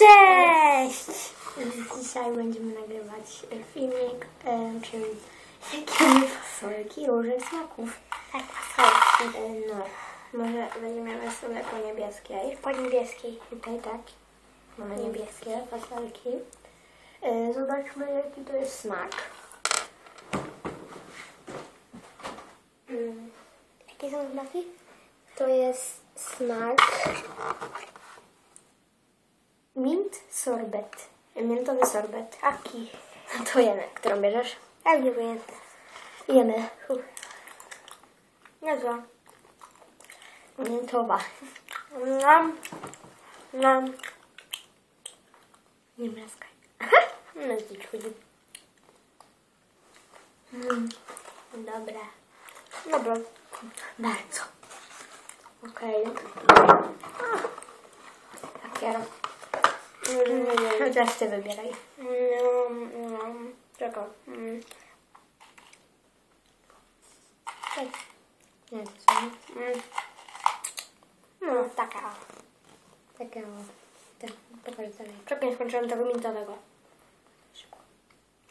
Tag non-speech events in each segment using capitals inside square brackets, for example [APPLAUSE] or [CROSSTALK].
Cześć! Dzisiaj będziemy nagrywać filmik, e, czyli jakie fasolki różnych smaków. Tak, fasolki. E, no, może weźmiemy sobie po niebieskiej. Po niebieskiej. Tutaj tak, mamy niebieskie fasolki. E, zobaczmy jaki to jest smak. Mm, Jakie są smaki? To jest smak mint sorbet. Miętowy sorbet. Aki. [LAUGHS] To jemy, którą bierzesz? Ja nie wiem. Jemy. Niezła. Miętowa. Nam. Nam. Nie mlaskaj. [LAUGHS] No i chodzi. Mm. Dobra. Dobra. Bardzo. Okej. Takie. Nie, nie, nie. Chociaż ty wybieraj. No, no. Czekaj. Mm. Tak. Nie, to są Mm. No, taka. takie. o, Tak, pokaż dalej. Czekaj, nie skończyłem tego mintowego.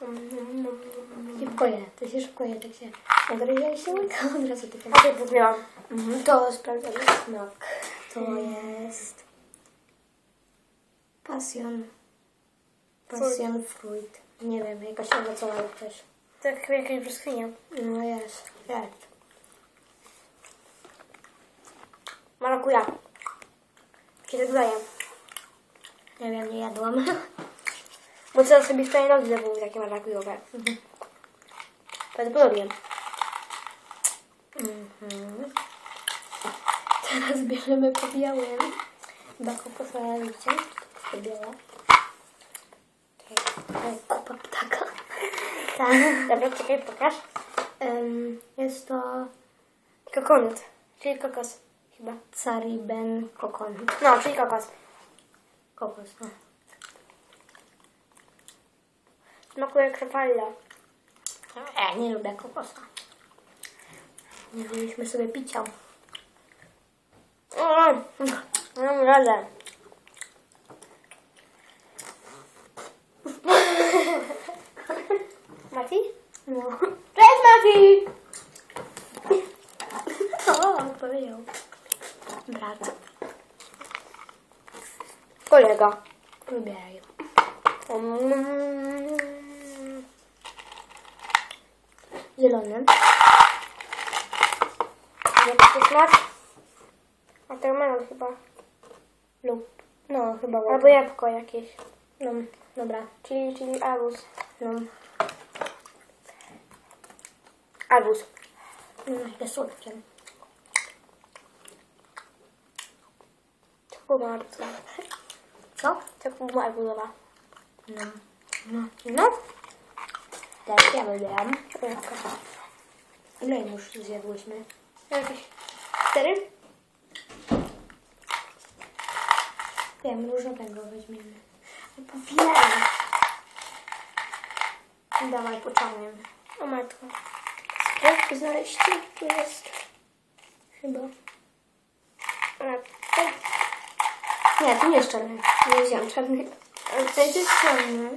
Mm, mm, mm. Szybko je, to się szybko je, tak się nagryje i się łyka od razu tylko. A ty pozmiałam. Mhm, To sprawdzamy smak. To jest pasjon. Pasjon fruit. Nie wiem, jakaś owocowa też. Tak chyba jakaś brzoskwinia. No jest, jest. Marakuja. Kiedy daję. Nie wiem, nie jadłam. Bo co sobie wczoraj nogi były takie marakujowe. Prawdopodobnie. Mhm. Teraz bierzemy po białym. Chyba liście. To białe. Tak, Kupa ptaka. [LAUGHS] Tak. Dobra, czekaj, pokaż. Em, jest to Kokonut. Czyli kokos. Chyba. Cariben kokon. No, czyli kokos. Kokos, no. Smakuje krepalla. Ja nie lubię kokosa. Nie wzięliśmy sobie picia. Mm. Nie mam radę. [LAUGHS] Mati? No. Cześć Mati! O, powiedział. Brat. Kolega. Ją. Mm. Zielony. Jaki smak? A to melon chyba. Lub. No, chyba Albo jabłko jakieś. No, dobra. Czyli, czyli arbuz. No. Arbuz. No, jakie słodkie. To była arbuzowa. Co? Była arbuzowa. No. No. No. Też ja wybieram. Jabłko. Ile już zjadłyśmy? Jakieś cztery? Wiem, różowego weźmiemy. Po wiele. Dawaj, pociągniemy. O matko. Jak znaleźć? Tu jest. Chyba. O matko. Nie, to nie jest czarny. Nie wziąłem czarnego. Ale to jest czarny.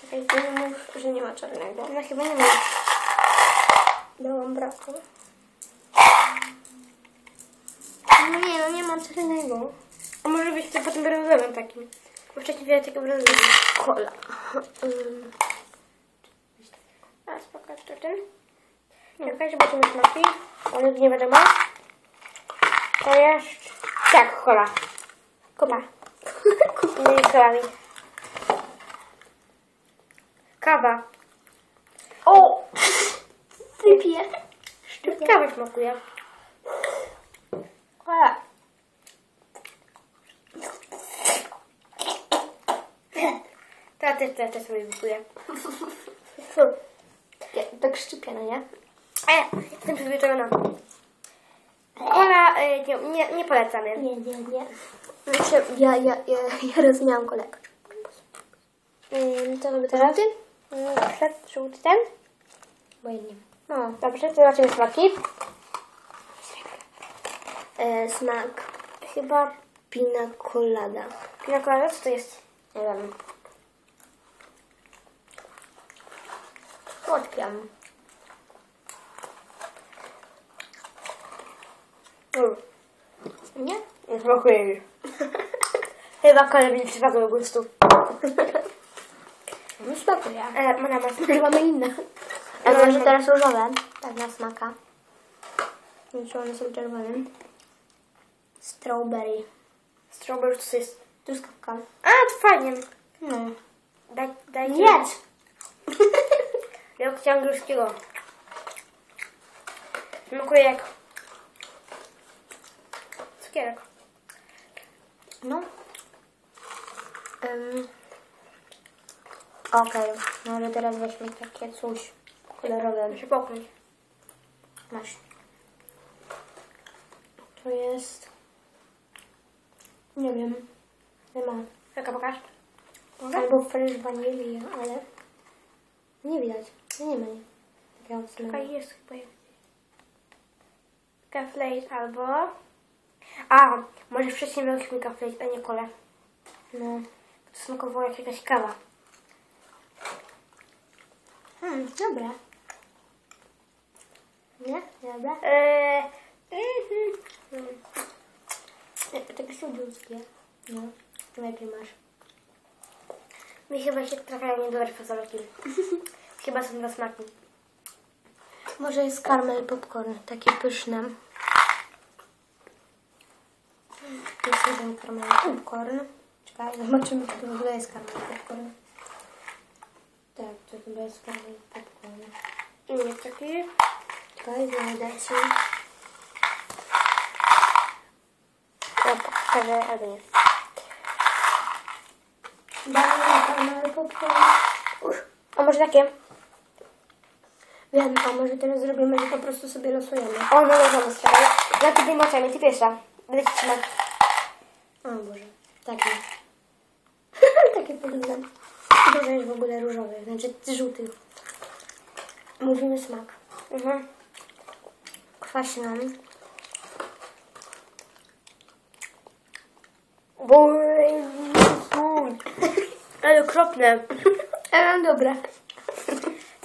Czekaj, ty nie mów, że nie ma czarnego. No chyba nie ma. Dałam braku. No nie, no nie ma czarnego. A może być to potem brązowym takim. Bo wcześniej miałem takiego brązowego. Kola. Um, A spoko, to ten. Czekaj, zobaczymy smaki. Ale nie wiadomo. To jest... Tak, kola. Kupa. [LAUGHS] Nie kolami. Kawa. o! Wypiję. Kawa smakuje. Kola. Teraz też, teraz też sobie wykuję. [LAUGHS] Ja, tak szczypie, no nie? E, jestem przyzwyczajona. Kola, e, nie, nie, nie polecamy. Nie, nie, nie. Znaczy, ja, ja, ja, ja raz miałam kolę. Ym, to sobie teraz. Ym, Przed żółty ten. Bo ja nie wiem. No, dobrze, to zobaczymy smaki. E, smak Chyba pina colada. pina colada, co to jest? Nie wiem. Słodkie. Mm. Nie? Nie mi. [LAUGHS] Chyba kolej mi przypadł do gustu. [LAUGHS] Nie smakuje. E, ma Może mamy inne. A No, może no. teraz różowe? Tak na smaka. Czy one są czerwone. Strawberry. Strawberry to jest... Truskawka. A, to fajnie. No. Daj, daj Jedz! [LAUGHS] Chciałam angielskiego. Smakuje jak... Cukierek. No. Um. Okej, może teraz weźmy takie coś kolorowe. Muszę popchnąć. Masz. To jest... Nie wiem. Nie ma. Jaka pokaż? Albo fresh vanilli, ale... Nie widać. No nie ma nie. Takiego smaku. jest chyba. Gaflate albo... A, może wcześniej mieliśmy gaflate, a nie kole. No. To smakowało jak jakaś kawa. Hmm, dobra. Nie? Dobra. Eee, mhm. Mm. Takie słodziutkie. No. Lepiej masz. Mi chyba się trafiają niedobre fasolki. [LAUGHS] chyba są na smaki. Może jest karmel popcorn, taki pyszny. Jest jeden karmel popcorn. Czekaj, zobaczymy, czy to w ogóle jest karmel popcorn. Tak, to chyba jest karmel popcorn. I nie taki. Czekaj, znajdę ci. Ja pokażę, albo nie. Damy karmel popcorn. A może takie? Wiem, a może teraz zrobimy, że po prostu sobie losujemy. O, no możemy strzelać. Ja ty wymaczamy, ty pierwsza. Będę ci trzymać. O Boże, taki. Takie [LAUGHS] powinno. Dużo jest w ogóle różowy, znaczy żółty. Mówimy smak. Mhm. Kwaśny. Boj, [LAUGHS] Ale okropne. Ale dobre.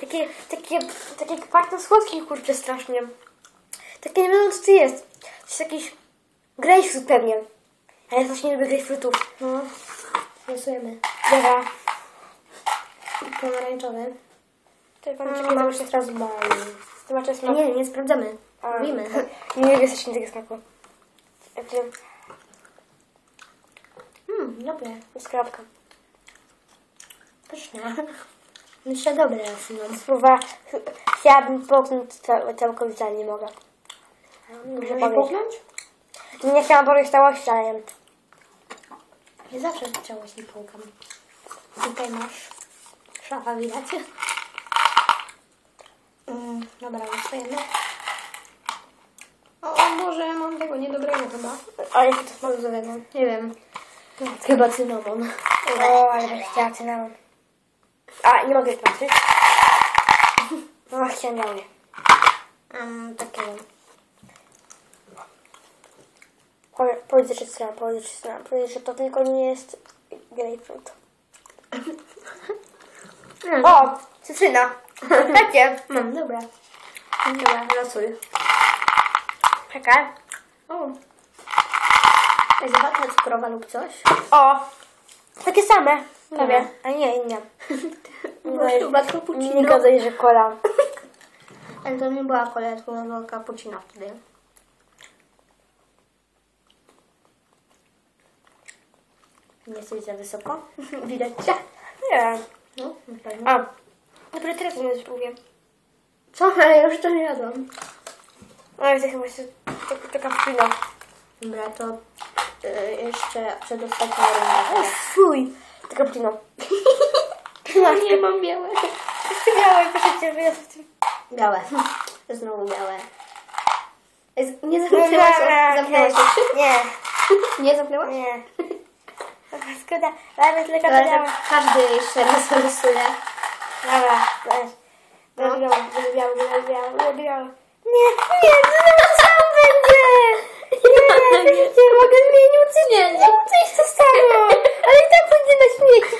Takie, takie, takie kwaśno słodkie kurczę strasznie. Takie nie wiadomo co to jest. To jest jakiś grejpfrut pewnie. A ja właśnie nie lubię grejpfrutów. No, losujemy. Dobra. Pomarańczowy. To pan Mm, czekaj, zobaczę. Strasbourg. Zobaczę smak. Nie, nie sprawdzamy. A, Mówimy. [LAUGHS] Nie lubię strasznie tego smaku. Znaczy, Hmm, dobre. skrawka. Pyszne. [LAUGHS] Myślę dobre no. Spróba, chciałabym połknąć ca- całkowicie, ale nie mogę. Muszę puknąć? Nie chciałam powiedzieć całości, ale nie. Zawsze chciałaś nie pukam. Tutaj masz. Szafa widać. Mm, dobra, losujemy. O, o Boże, mam tego niedobrego chyba. Ale jaki to zowego. Nie wiem. Chyba cynamon. O, ale chciała cynamon. A, nie mogę patrzeć. No, chciałam dalej. Um. Powie- Powiedz, że cynamon, powiedz, że cynamon. Powiedz, że to tylko nie jest grapefruit. O, cytryna. Takie. Mam, dobra. Dobra, losuj. Czekaj. O. Jest watka cukrowa lub coś? O, takie same. Nie. Prawie. A nie, inne. Nie chyba Nie cappuccino. gadaj, że kola. Ale to nie była kola, to była cappuccino wtedy. Nie jesteś za wysoko? [LAUGHS] Widać cię? Nie. No, na pewno. A, dopiero teraz nie spróbuję. Co? [LAUGHS] Ale ja już to nie jadłam. Ale to chyba się taka, taka wpływa. Dobra, to y, jeszcze przedostatnia runda. Fuj. Taka wpływa. [LAUGHS] No nie mam białe. Białe, proszę cię. Białe. Znowu białe. Nie No zamknęłaś? Zamknęłaś? [LAUGHS] Nie, [LAUGHS] Nie zamknęłaś? nie. Szkoda, ale tylko to Dobra, białe. to każdy jeszcze raz rysuje. Dobra, weź. Będę biały, będę biały. Nie, nie, to sam będzie. Nie, [LAUGHS] nie, mogę zmienić, nie, nie iść to samo. Ale i tak będzie na śmieci.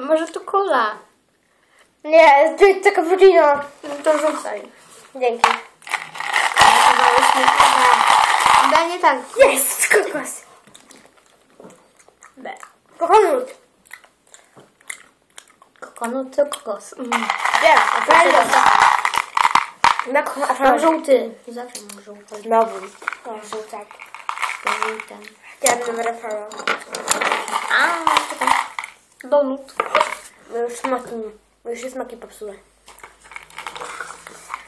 Może to kola. Nie, to jest taka wrodzina. No to rzucaj. Dzięki. Da nie tak. Jest, kokos. B. Kokonut. Kokonut to kokos. Mm. Wiem, a to jest Na ko- a Mam to żółty. Zawsze mam żółty. Znowu. O, żółtek. Żółty. Chciałam numer Afro. A, czekaj. Donut. Już smaki, już się smaki popsuły.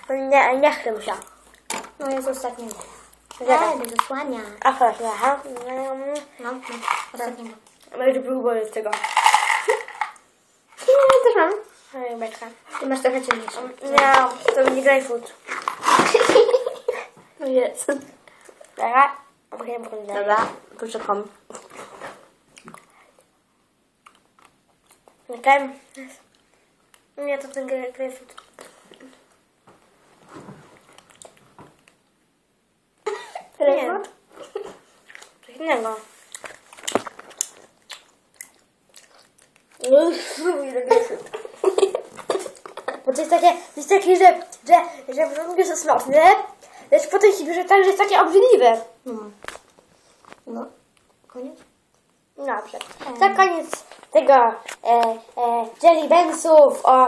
No Nie, nie chcę się. No jest ostatni. Czekaj. Nie, zasłania. Afro, aha. No, no, ostatniego. Może próbuję z tego. Nie, też mam. Ej, beczka. Ty masz trochę ciemniejsze. Nie, to będzie grapefruit. [LAUGHS] No jest. Dobra. Dobra, poczekam. Okej. Nie, to ten grapefruit. Nie. Coś innego. Uff, ile grapefruit. Bo to jest takie, to jest takie, że, że, że w początku jest smaczne, lecz potem się bierze tak, że jest takie obrzydliwe. No. No. Koniec? Dobrze. To koniec tego e, e, Jelly Bensów o...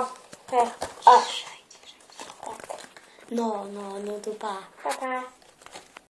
E, o. No, no, no to pa. Pa, pa.